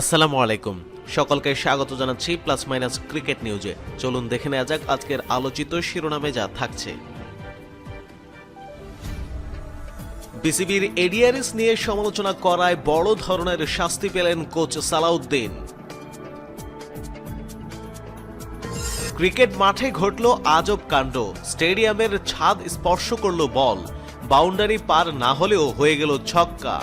আসসালামু আলাইকুম। সকলকে স্বাগত জানাচ্ছি প্লাস মাইনাস ক্রিকেট নিউজে। চলুন দেখে নেওয়া যাক আজকের আলোচিত শিরোনামে যা থাকছে। বিসিবির এডিআরএস নিয়ে সমালোচনা করায় বড় ধরনের শাস্তি পেলেন কোচ সালাউদ্দিন। ক্রিকেট মাঠে ঘটল আজব কাণ্ড। স্টেডিয়ামের ছাদ স্পর্শ করল বল। বাউন্ডারি পার না হলেও হয়ে গেল ছক্কা।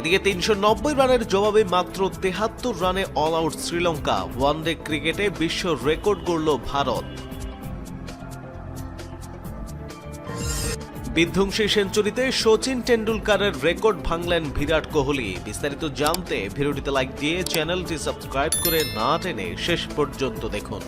এদিকে তিনশো নব্বই রানের জবাবে মাত্র তেহাত্তর রানে অল আউট শ্রীলঙ্কা। ওয়ানডে ক্রিকেটে বিশ্ব রেকর্ড গড়ল ভারত। বিধ্বংসী সেঞ্চুরিতে সচিন টেন্ডুলকারের রেকর্ড ভাঙলেন বিরাট কোহলি। বিস্তারিত জানতে ভিডিওটিতে লাইক দিয়ে চ্যানেলটি সাবস্ক্রাইব করে না টেনে শেষ পর্যন্ত দেখুন।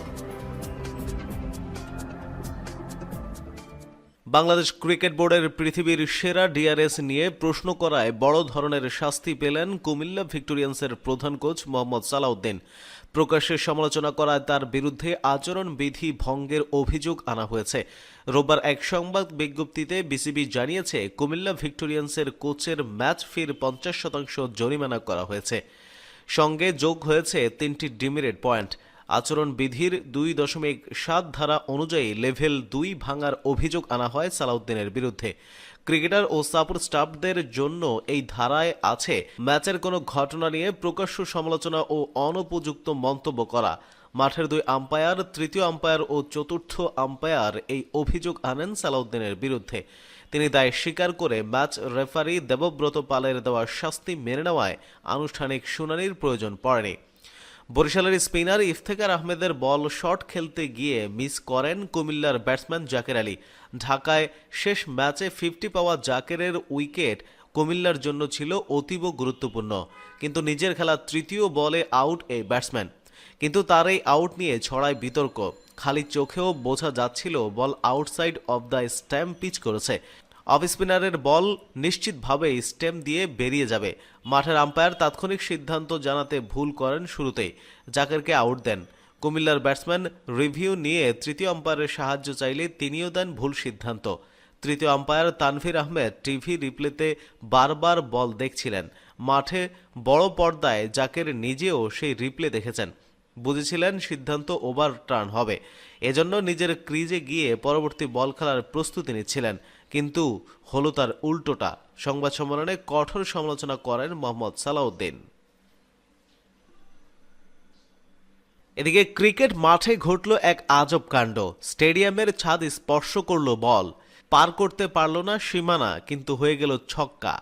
বাংলাদেশ ক্রিকেট বোর্ডের পৃথিবীর সেরা ডিআরএস নিয়ে প্রশ্ন করায় বড় ধরনের শাস্তি পেলেন কুমিল্লা ভিক্টোরিয়ান্সের প্রধান কোচ মোহাম্মদ সালাউদ্দিন। প্রকাশ্যে সমালোচনা করায় তার বিরুদ্ধে আচরণ বিধি ভঙ্গের অভিযোগ আনা হয়েছে। রোববার এক সংবাদ বিজ্ঞপ্তিতে বিসিবি জানিয়েছে, কুমিল্লা ভিক্টোরিয়ান্সের কোচের ম্যাচ ফির পঞ্চাশ শতাংশ জরিমানা করা হয়েছে। সঙ্গে যোগ হয়েছে তিনটি ডিমিরেট পয়েন্ট। আচরণ বিধির দুই দশমিক সাত ধারা অনুযায়ী লেভেল দুই ভাঙার অভিযোগ আনা হয় সালাউদ্দিনের বিরুদ্ধে। ক্রিকেটার ও সাপোর্ট স্টাফদের জন্য এই ধারায় আছে ম্যাচের কোনো ঘটনা নিয়ে প্রকাশ্য সমালোচনা ও অনুপযুক্ত মন্তব্য করা। মাঠের দুই আম্পায়ার, তৃতীয় আম্পায়ার ও চতুর্থ আম্পায়ার এই অভিযোগ আনেন সালাউদ্দিনের বিরুদ্ধে। তিনি দায় স্বীকার করে ম্যাচ রেফারি দেবব্রত পালের দেওয়া শাস্তি মেনে নেওয়ায় আনুষ্ঠানিক শুনানির প্রয়োজন পড়েনি। বরিশালের স্পিনার ইফতেখার আহমেদের বল শট খেলতে গিয়ে মিস করেন কুমিল্লার ব্যাটসম্যান জাকের আলী। ঢাকায় শেষ ম্যাচে ফিফটি পাওয়া জাকেরের উইকেট কুমিল্লার জন্য ছিল অতীব গুরুত্বপূর্ণ। কিন্তু নিজের খেলা তৃতীয় বলে আউট এই ব্যাটসম্যান। কিন্তু তার এই আউট নিয়ে ছড়ায় বিতর্ক। খালি চোখেও বোঝা যাচ্ছিল ball outside of the stump pitch করেছে। অফ স্পিনারের বল নিশ্চিতভাবেই স্টেম দিয়ে বেরিয়ে যাবে। মাঠের আম্পায়ার তাৎক্ষণিক সিদ্ধান্ত জানাতে ভুল করেন শুরুতেই। জাকেরকে আউট দেন। কুমিল্লার ব্যাটসম্যান রিভিউ নিয়ে তৃতীয় আম্পায়ারের সাহায্য চাইলে তিনিও দেন ভুল সিদ্ধান্ত। তৃতীয় আম্পায়ার তানভীর আহমেদ টিভি রিপ্লেতে বারবার বল দেখছিলেন। মাঠে বড় পর্দায় জাকের নিজেও সেই রিপ্লে দেখেছেন। বুঝেছিলেন সিদ্ধান্ত ওভার টার্ন হবে। এজন্য নিজের ক্রিজে গিয়ে পরবর্তী বল খেলার প্রস্তুতি নিচ্ছিলেন। কিন্তু হলো তার উল্টোটা। সংবাদ সম্মেলনে কঠোর সমালোচনা করেন মোহাম্মদ সালাউদ্দিন। এদিকে ক্রিকেট মাঠে ঘটল এক আজব কাণ্ড। স্টেডিয়ামের ছাদ স্পর্শ করল বল। পার করতে পারল না সীমানা, কিন্তু হয়ে গেল ছক্কা।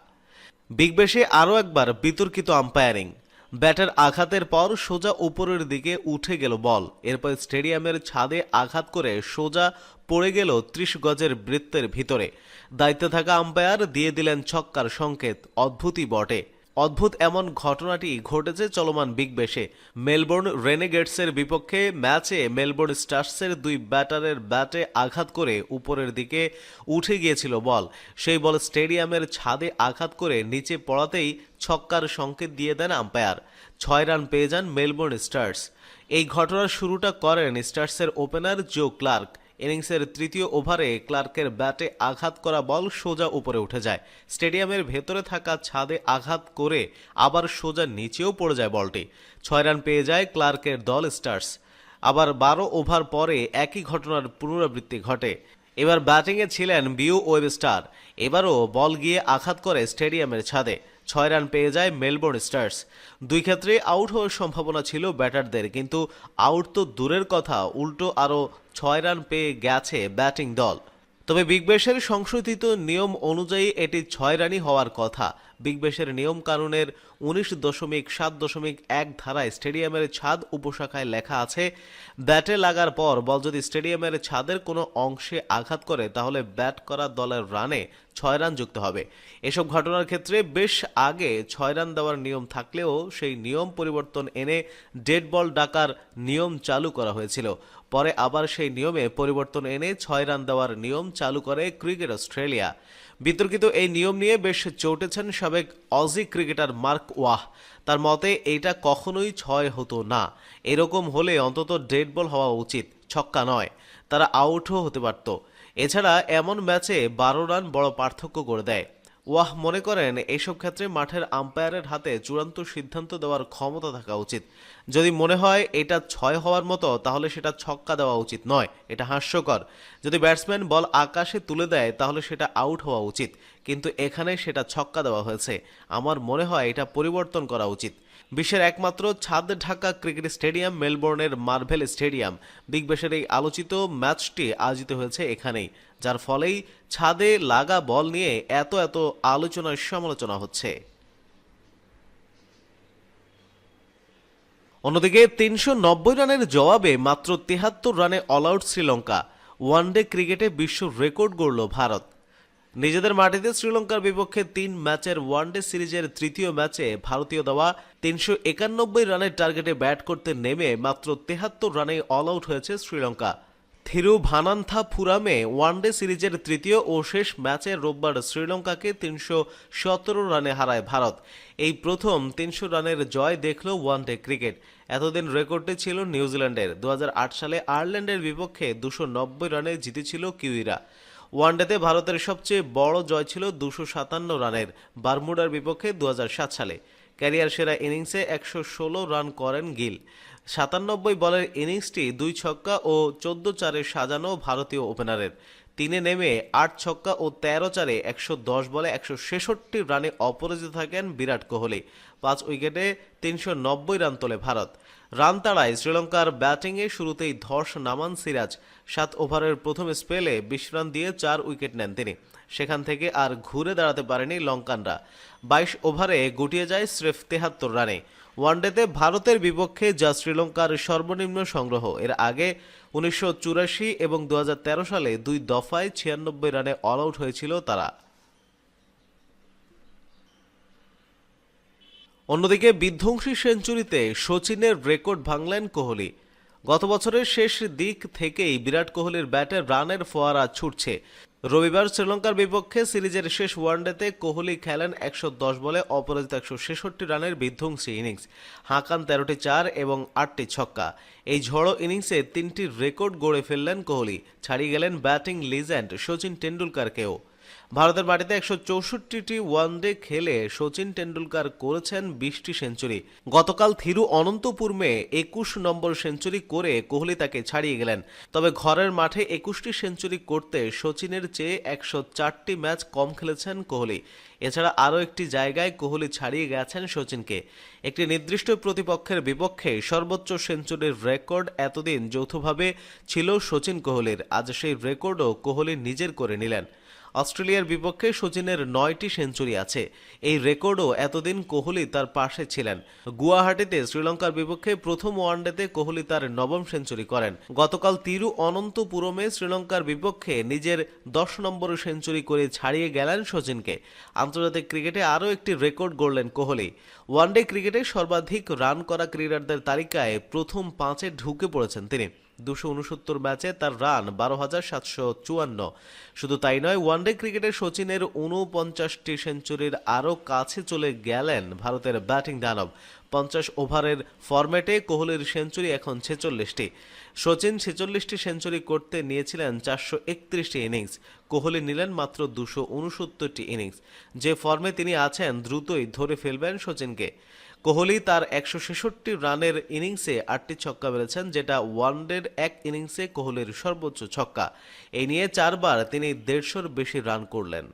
বিগ বেশে আরও একবার বিতর্কিত আম্পায়ারিং। ব্যাটের আঘাতের পর সোজা উপরের দিকে উঠে গেল বল। এরপর স্টেডিয়ামের ছাদে আঘাত করে সোজা পড়ে গেল ত্রিশ গজের বৃত্তের ভিতরে। দায়িত্বে থাকা আম্পায়ার দিয়ে দিলেন ছক্কার সংকেত, অদ্ভুতই বটে। অদ্ভুত এমন ঘটনাটি ঘটেছে চলমান বিগ বেশে। মেলবোর্ন রেনেগেটসের বিপক্ষে ম্যাচে মেলবোর্ন স্টার্সের দুই ব্যাটারের ব্যাটে আঘাত করে উপরের দিকে উঠে গিয়েছিল বল। সেই বল স্টেডিয়ামের ছাদে আঘাত করে নিচে পড়াতেই ছক্কার সংকেত দিয়ে দেন আম্পায়ার। ছয় রান পেয়ে যান মেলবোর্ন স্টার্স। এই ঘটনার শুরুটা করেন স্টার্সের ওপেনার জো ক্লার্ক। ইনিংসের তৃতীয় ওভারে ক্লার্কের ব্যাটে আঘাত করা বল সোজা উপরে উঠে যায়। স্টেডিয়ামের ভেতরে থাকা ছাদে আঘাত করে আবার সোজা নিচেও পড়ে যায় বলটি। ছয় রান পেয়ে যায় ক্লার্কের দল স্টার্স। আবার বারো ওভার পরে একই ঘটনার পুনরাবৃত্তি ঘটে। এবার ব্যাটিংয়ে ছিলেন বিউ ওয়েবস্টার। এবারও বল গিয়ে আঘাত করে স্টেডিয়ামের ছাদে। ছয় রান পেয়ে যায় মেলবোর্ন স্টার্স। দুই ক্ষেত্রে আউট হওয়ার সম্ভাবনা ছিল ব্যাটারদের, কিন্তু আউট তো দূরের কথা, উল্টো আরও ছয় রান পেয়ে গেছে ব্যাটিং দল। তবে বিগ ব্যাশের সংশোধিত নিয়ম অনুযায়ী এটি ছয় রানই হওয়ার কথা। বিগ ব্যাশের নিয়ম কানুনের উনিশ দশমিক সাত দশমিক এক ধারায় স্টেডিয়ামের ছাদ উপশাখায় লেখা আছে, ব্যাটে লাগার পর বল যদি স্টেডিয়ামের ছাদের কোনো অংশে আঘাত করে, তাহলে ব্যাট করা দলের রানে ছয় রান যুক্ত হবে। এসব ঘটনার ক্ষেত্রে বেশ আগে ছয় রান দেওয়ার নিয়ম থাকলেও সেই নিয়ম পরিবর্তন এনে ডেড বল ডাকার নিয়ম চালু করা হয়েছিল। পরে আবার সেই নিয়মে পরিবর্তন এনে ছয় রান দেওয়ার নিয়ম চালু করে ক্রিকেট অস্ট্রেলিয়া। বিতর্কিত এই নিয়ম নিয়ে বেশ চটেছেন সাবেক অজি ক্রিকেটার মার্ক ওয়াহ। তার মতে এইটা কখনোই ছয় হতো না। এরকম হলে অন্তত ডেড বল হওয়া উচিত, ছক্কা নয়। তারা আউটও হতে পারত। এছাড়া এমন ম্যাচে বারো রান বড় পার্থক্য করে দেয়। ওয়াহ মনে করেন এইসব ক্ষেত্রে মাঠের আম্পায়ারের হাতে চূড়ান্ত সিদ্ধান্ত দেওয়ার ক্ষমতা থাকা উচিত। যদি মনে হয় এটা ছয় হওয়ার মতো, তাহলে সেটা ছক্কা দেওয়া উচিত নয়, এটা হাস্যকর। যদি ব্যাটসম্যান বল আকাশে তুলে দেয়, তাহলে সেটা আউট হওয়া উচিত। কিন্তু এখানে সেটা ছক্কা দেওয়া হয়েছে। আমার মনে হয় এটা পরিবর্তন করা উচিত। বিশ্বের একমাত্র ছাদ ঢাকা ক্রিকেট স্টেডিয়াম, মেলবোর্নের মার্ভেল স্টেডিয়াম। বিগ এই আলোচিত ম্যাচটি আয়োজিত হয়েছে এখানেই। যার ফলেই ছাদে লাগা বল নিয়ে এত এত আলোচনার সমালোচনা হচ্ছে। অন্যদিকে তিনশো নব্বই রানের জবাবে মাত্র তেহাত্তর রানে অল আউট শ্রীলঙ্কা ওয়ানডে ক্রিকেটে বিশ্ব রেকর্ড গড়ল ভারত। নিজেদের মাটিতে শ্রীলঙ্কার বিপক্ষে তিন ম্যাচের ওয়ানডে সিরিজের তৃতীয় ম্যাচে ভারতীয় দেওয়া তিনশো একানব্বই রানের টার্গেটে ব্যাট করতে নেমে মাত্র তেহাত্তর রানে অল আউট হয়েছে শ্রীলঙ্কা। থিরুভানান্থাপুরামে ওয়ানডে সিরিজের তৃতীয় ও শেষ ম্যাচে রোববার শ্রীলঙ্কাকে তিনশো সতেরো রানে হারায় ভারত। এই প্রথম তিনশো রানের জয় দেখল ওয়ানডে ক্রিকেট। এতদিন রেকর্ডটি ছিল নিউজিল্যান্ডের। দু হাজার আট সালে আয়ারল্যান্ডের বিপক্ষে দুশো নব্বই রানে জিতেছিল কিউইরা। ওয়ানডেতে ভারতের সবচেয়ে বড় জয় ছিল দুশো সাতান্ন রানের। বারমুডার বিপক্ষে দু হাজার সাত সালে। ক্যারিয়ার সেরা ইনিংসে একশো ষোলো রান করেন গিল। সাতানব্বই বলের ইনিংসটি দুই ছক্কা ও চোদ্দ চারে সাজানো ভারতীয় ওপেনারের। তিনে নেমে আট ছক্কা ও তেরো চারে একশো দশ বলে একশো ছেষট্টি রানে অপরাজিত থাকেন বিরাট কোহলি। পাঁচ উইকেটে তিনশো নব্বই রান তোলে ভারত। রান তাড়ায় শ্রীলঙ্কার ব্যাটিংয়ে শুরুতেই ধস নামান সিরাজ। সাত ওভারের প্রথম স্পেলে বিশ রান দিয়ে চার উইকেট নেন তিনি। সেখান থেকে আর ঘুরে দাঁড়াতে পারেনি লঙ্কানরা। বাইশ ওভারে গুটিয়ে যায় স্রেফ তেহাত্তর রানে। ওয়ানডেতে ভারতের বিপক্ষে যা শ্রীলঙ্কার সর্বনিম্ন সংগ্রহ। এর আগে উনিশশো চুরাশি এবং দুহাজার তেরো সালে দুই দফায় ছিয়ানব্বই রানে অল আউট হয়েছিল তারা। অন্যদিকে বিধ্বংসী সেঞ্চুরিতে সচিনের রেকর্ড ভাঙলেন কোহলি। গত বছরের শেষ দিক থেকেই বিরাট কোহলির ব্যাটে রানের ফোয়ারা ছুটছে। রবিবার শ্রীলঙ্কার বিপক্ষে সিরিজের শেষ ওয়ানডেতে কোহলি খেলেন একশো দশ বলে, অপরাজিত একশো ছেষট্টি রানের বিধ্বংসী ইনিংস। হাঁকান তেরোটি চার এবং আটটি ছক্কা। এই ঝড়ো ইনিংসে তিনটি রেকর্ড গড়ে ফেললেন কোহলি। ছাড়িয়ে গেলেন ব্যাটিং লিজেন্ড শচীন টেন্ডুলকারকেও ভারতের মাটিতে একশো চৌষট্টিটি ওয়ানডে খেলে সচিন টেন্ডুলকার করেছেন বিশটি সেঞ্চুরি। গতকাল থিরু অনন্তপুরমে একুশ নম্বর সেঞ্চুরি করে কোহলি তাকে ছাড়িয়ে গেলেন। তবে ঘরের মাঠে একুশটি সেঞ্চুরি করতে সচিনের চেয়ে একশো চারটি ম্যাচ কম খেলেছেন কোহলি। এছাড়া আরও একটি জায়গায় কোহলি ছাড়িয়ে গেছেন সচিনকে একটি নির্দিষ্ট প্রতিপক্ষের বিপক্ষে সর্বোচ্চ সেঞ্চুরির রেকর্ড এতদিন যৌথভাবে ছিল সচিন কোহলির। আজ সেই রেকর্ডও কোহলি নিজের করে নিলেন। অস্ট্রেলিয়ার বিপক্ষে সচিনের নয়টি সেঞ্চুরি আছে। এই রেকর্ডও এতদিন কোহলি তার পাশে ছিলেন। গুয়াহাটিতে শ্রীলঙ্কার বিপক্ষে প্রথম ওয়ানডেতে কোহলি তার নবম সেঞ্চুরি করেন। গতকাল তিরু অনন্তপুরমে শ্রীলঙ্কার বিপক্ষে নিজের দশ নম্বর সেঞ্চুরি করে ছাড়িয়ে গেলেন সচিনকে। আন্তর্জাতিক ক্রিকেটে আরও একটি রেকর্ড গড়লেন কোহলি। ওয়ানডে ক্রিকেটে সর্বাধিক রান করা ক্রিকেটারদের তালিকায় প্রথম পাঁচে ঢুকে পড়েছেন তিনি। দুশো উনসত্তর ম্যাচে তার রান বারো হাজার সাতশো চুয়ান্ন। শুধু তাই নয়, ওয়ানডে ক্রিকেটে সচিনের উনপঞ্চাশটি সেঞ্চুরির আরও কাছে চলে গেলেন ভারতের ব্যাটিং দানব। পঞ্চাশ ওভারের ফরম্যাটে কোহলির সেঞ্চুরি এখন ছেচল্লিশটি। সচিন ছেচল্লিশটি সেঞ্চুরি করতে নিয়েছিলেন চারশো একত্রিশটি ইনিংস। কোহলি নিলেন মাত্র দুশো উনসত্তরটি ইনিংস। যে ফর্মে তিনি আছেন, দ্রুতই ধরে ফেলবেন সচিনকে। কোহলি তার একশো ছেষট্টি রানের ইনিংসে আটটি ছক্কা মেরেছেন, যেটা ওয়ানডের এক ইনিংসে কোহলির সর্বোচ্চ ছক্কা। এই নিয়ে চারবার তিনি দেড়শোর বেশি রান করলেন।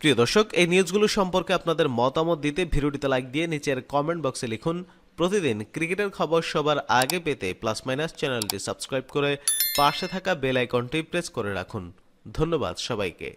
প্রিয় দর্শক, এই নিউজগুলো সম্পর্কে আপনাদের মতামত দিতে ভিডিওটিতে লাইক দিয়ে নিচের কমেন্ট বক্সে লিখুন। প্রতিদিন ক্রিকেটের খবর সবার আগে পেতে প্লাস মাইনাস চ্যানেলটি সাবস্ক্রাইব করে পাশে থাকা বেল আইকনটি প্রেস করে রাখুন। ধন্যবাদ সবাইকে।